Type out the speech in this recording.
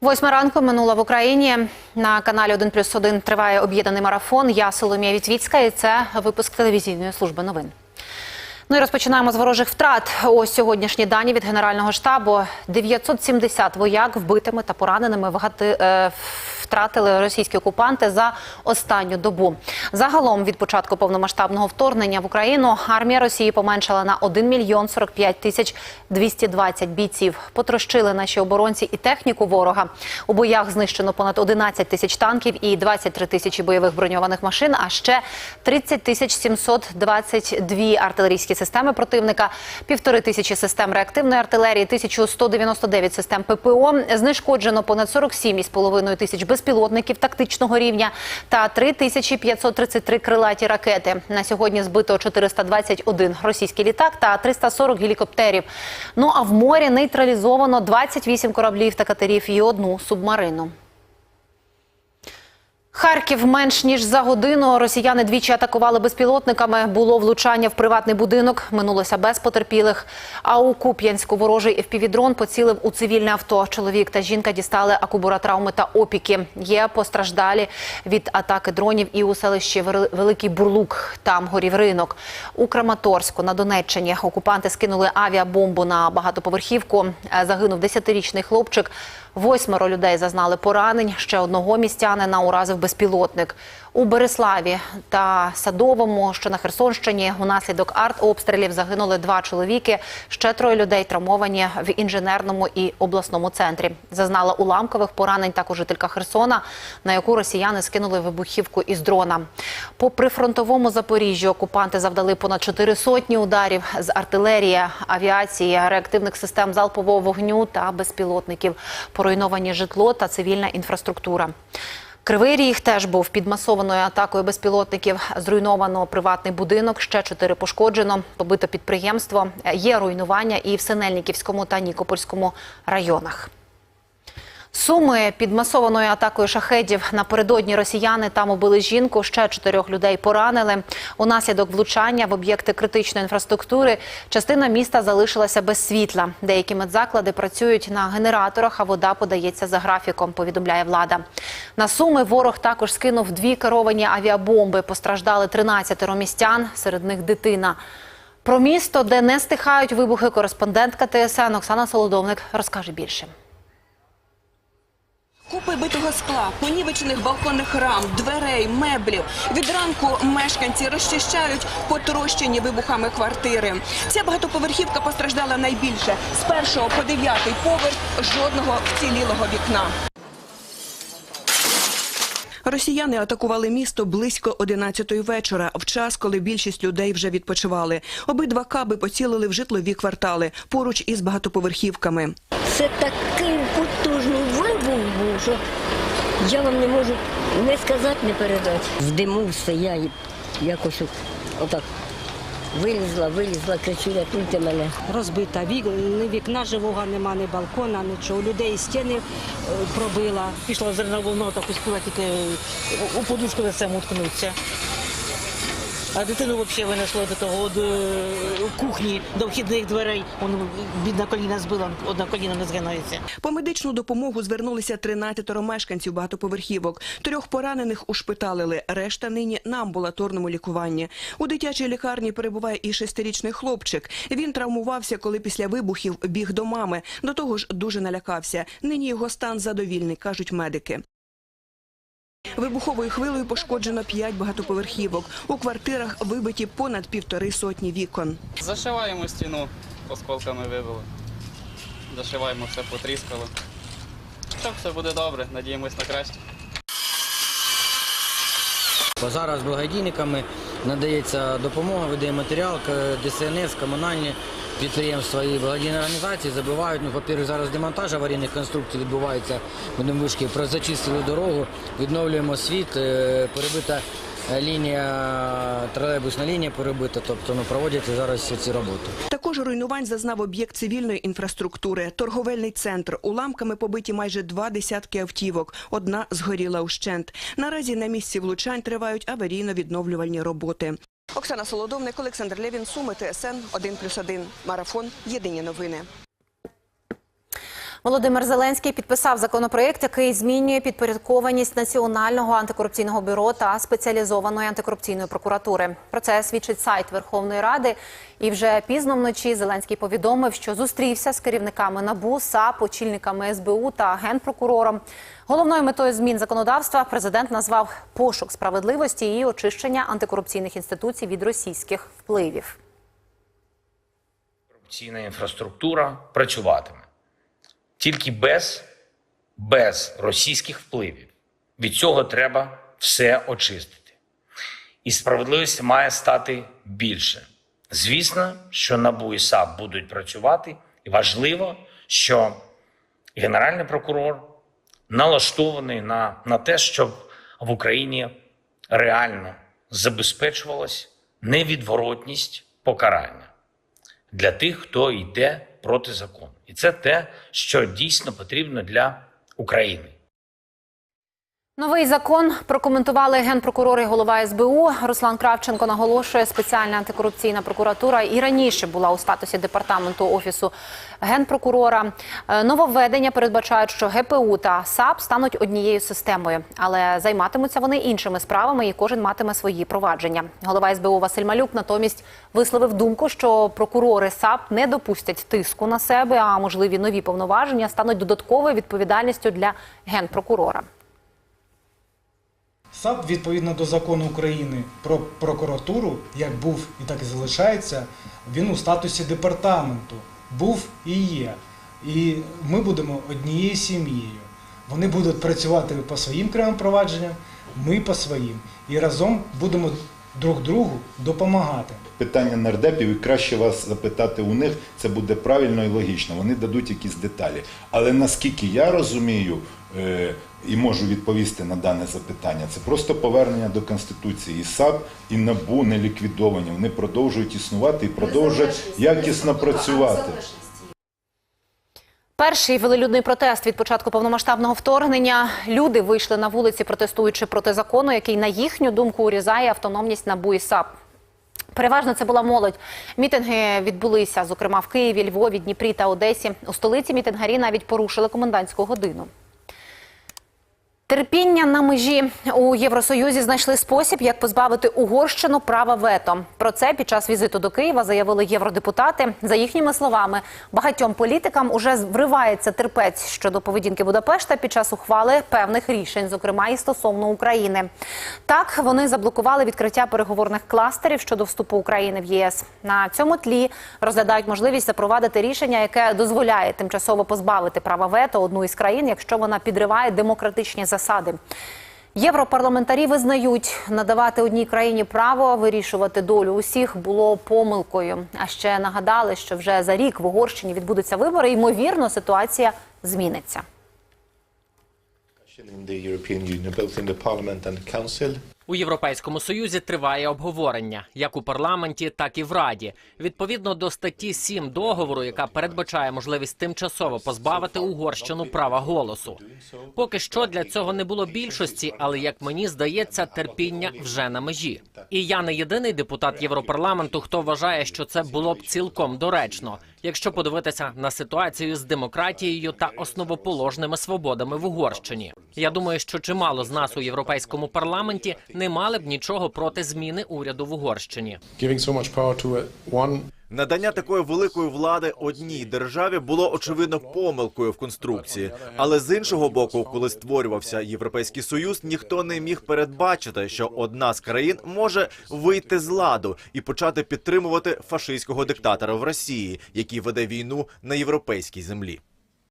Восьма ранку минула в Україні. На каналі 1 плюс 1 триває об'єднаний марафон. Я Соломія Вітвіцька і це випуск телевізійної служби новин. Ну і розпочинаємо з ворожих втрат. Ось сьогоднішні дані від Генерального штабу. 970 вояк вбитими та пораненими в е, втратили російські окупанти за останню добу. Загалом від початку повномасштабного вторгнення в Україну армія Росії поменшала на 1 мільйон 45 тисяч 220 бійців. Потрощили наші оборонці і техніку ворога. У боях знищено понад 11 тисяч танків і 23 тисячі бойових броньованих машин, а ще 30 тисяч 722 артилерійські системи противника, півтори тисячі систем реактивної артилерії, 1199 систем ППО. Знешкоджено понад 47,5 тисяч безпілотників тактичного рівня та 3533 крилаті ракети. На сьогодні збито 421 російський літак та 340 гелікоптерів. Ну а в морі нейтралізовано 28 кораблів та катерів і одну субмарину. Харків менш ніж за годину. Росіяни двічі атакували безпілотниками. Було влучання в приватний будинок. Минулося без потерпілих. А у Куп'янську ворожий FPV-дрон поцілив у цивільне авто. Чоловік та жінка дістали акубуратравми та опіки. Є постраждалі від атаки дронів і у селищі Великий Бурлук. Там горів ринок. У Краматорську на Донеччині окупанти скинули авіабомбу на багатоповерхівку. Загинув 10-річний хлопчик. Восьмеро людей зазнали поранень. Ще одного містянина уразив безпілотник. У Береславі та Садовому, що на Херсонщині, унаслідок артобстрілів загинули два чоловіки. Ще троє людей травмовані в інженерному і обласному центрі. Зазнала уламкових поранень також жителька Херсона, на яку росіяни скинули вибухівку із дрона. По прифронтовому Запоріжжю окупанти завдали понад чотири сотні ударів з артилерії, авіації, реактивних систем залпового вогню та безпілотників. Поруйновані житло та цивільна інфраструктура. Кривий ріг теж був під масованою атакою безпілотників. Зруйновано приватний будинок, ще чотири пошкоджено, побито підприємство. Є руйнування і в Синельниківському та Нікопольському районах. Суми під масованою атакою шахедів напередодні росіяни там убили жінку. Ще чотирьох людей поранили. Унаслідок влучання в об'єкти критичної інфраструктури частина міста залишилася без світла. Деякі медзаклади працюють на генераторах, а вода подається за графіком. Повідомляє влада. На суми ворог також скинув дві керовані авіабомби. Постраждали 13 містян, серед них дитина. Про місто, де не стихають вибухи, кореспондентка ТСН Оксана Солодовник розкаже більше. Купи битого скла, понівечених балконних рам, дверей, меблів. Від ранку мешканці розчищають потрощені вибухами квартири. Ця багатоповерхівка постраждала найбільше. З першого по дев'ятий поверх жодного вцілілого вікна. Росіяни атакували місто близько 11-ї вечора, в час, коли більшість людей вже відпочивали. Обидва каби поцілили в житлові квартали поруч із багатоповерхівками. Це такий потужний що я вам не можу не сказати, не передати. В диму все, я якось отак вилізла, вилізла, кричу, рятуйте мене. розбита. Вік, ні вікна живого нема, ні балкона, нічого. Людей стіни е, пробила. Пішла зернову нота, успіла тільки е, у подушку за це уткнутися. А дитину взагалі винесло до того до е, кухні, до вхідних дверей. Воно бідна коліна збила, одна коліна не згинається. По медичну допомогу звернулися 13 мешканців багатоповерхівок. Трьох поранених ушпиталили, решта нині на амбулаторному лікуванні. У дитячій лікарні перебуває і шестирічний хлопчик. Він травмувався, коли після вибухів біг до мами. До того ж дуже налякався. Нині його стан задовільний, кажуть медики. Вибуховою хвилею пошкоджено п'ять багатоповерхівок. У квартирах вибиті понад півтори сотні вікон. Зашиваємо стіну, осколками вибили. Зашиваємо, все потріскало. Що, все буде добре, надіємось на краще. Зараз благодійниками надається допомога, видає матеріал, ДСНС, комунальні підприємства і благодійні організації забивають. Ну, по-перше, зараз демонтаж аварійних конструкцій відбувається будемо. Про зачистили дорогу, відновлюємо світ, е, перебита лінія, тролейбусна лінія перебита. Тобто ну, проводяться зараз всі ці роботи. Також руйнувань зазнав об'єкт цивільної інфраструктури, торговельний центр. Уламками побиті майже два десятки автівок. Одна згоріла ущент. Наразі на місці влучань тривають аварійно-відновлювальні роботи. Оксана Солодовник, Олександр Левін, Суми, ТСН 1+,1. Марафон. Єдині новини. Володимир Зеленський підписав законопроект, який змінює підпорядкованість Національного антикорупційного бюро та спеціалізованої антикорупційної прокуратури. Про це свідчить сайт Верховної Ради. І вже пізно вночі Зеленський повідомив, що зустрівся з керівниками НАБУ, САП, очільниками СБУ та генпрокурором. Головною метою змін законодавства президент назвав пошук справедливості і очищення антикорупційних інституцій від російських впливів. корупційна інфраструктура працюватиме тільки без, без російських впливів. Від цього треба все очистити. І справедливості має стати більше. Звісно, що НАБУ і САП будуть працювати, і важливо, що Генеральний прокурор налаштований на, на те, щоб в Україні реально забезпечувалась невідворотність покарання для тих, хто йде проти закону. І це те, що дійсно потрібно для України. Новий закон прокоментували генпрокурор і голова СБУ. Руслан Кравченко наголошує, спеціальна антикорупційна прокуратура і раніше була у статусі департаменту офісу генпрокурора. Е, Нововведення передбачають, що ГПУ та САП стануть однією системою, але займатимуться вони іншими справами, і кожен матиме свої провадження. Голова СБУ Василь Малюк натомість висловив думку, що прокурори САП не допустять тиску на себе, а можливі нові повноваження стануть додатковою відповідальністю для генпрокурора. САП відповідно до закону України про прокуратуру, як був і так і залишається, він у статусі департаменту був і є. І ми будемо однією сім'єю. Вони будуть працювати по своїм кривим провадженням, ми по своїм. І разом будемо друг другу допомагати. питання нардепів, і краще вас запитати у них, це буде правильно і логічно. Вони дадуть якісь деталі. Але наскільки я розумію е, і можу відповісти на дане запитання, це просто повернення до Конституції. І САП, і НАБУ не ліквідовані. Вони продовжують існувати і продовжують якісно працювати. Перший велелюдний протест від початку повномасштабного вторгнення. Люди вийшли на вулиці, протестуючи проти закону, який, на їхню думку, урізає автономність НАБУ і САП. Переважно це була молодь. Мітинги відбулися, зокрема в Києві, Львові, Дніпрі та Одесі. У столиці мітингарі навіть порушили комендантську годину. Терпіння на межі у Євросоюзі знайшли спосіб, як позбавити Угорщину права вето. Про це під час візиту до Києва заявили євродепутати. За їхніми словами, багатьом політикам уже вривається терпець щодо поведінки Будапешта під час ухвали певних рішень, зокрема і стосовно України. Так вони заблокували відкриття переговорних кластерів щодо вступу України в єС. На цьому тлі розглядають можливість запровадити рішення, яке дозволяє тимчасово позбавити права вето одну із країн, якщо вона підриває демократичні засади. Європарламентарі визнають, надавати одній країні право вирішувати долю усіх було помилкою. А ще нагадали, що вже за рік в Угорщині відбудуться вибори. Ймовірно, ситуація зміниться. У Європейському Союзі триває обговорення як у парламенті, так і в Раді. Відповідно до статті 7 договору, яка передбачає можливість тимчасово позбавити Угорщину права голосу. Поки що для цього не було більшості, але як мені здається, терпіння вже на межі. І я не єдиний депутат Європарламенту, хто вважає, що це було б цілком доречно, якщо подивитися на ситуацію з демократією та основоположними свободами в Угорщині. Я думаю, що чимало з нас у європейському парламенті не мали б нічого проти зміни уряду в Угорщині. Надання такої великої влади одній державі було очевидно помилкою в конструкції. Але з іншого боку, коли створювався європейський союз, ніхто не міг передбачити, що одна з країн може вийти з ладу і почати підтримувати фашистського диктатора в Росії, який веде війну на європейській землі.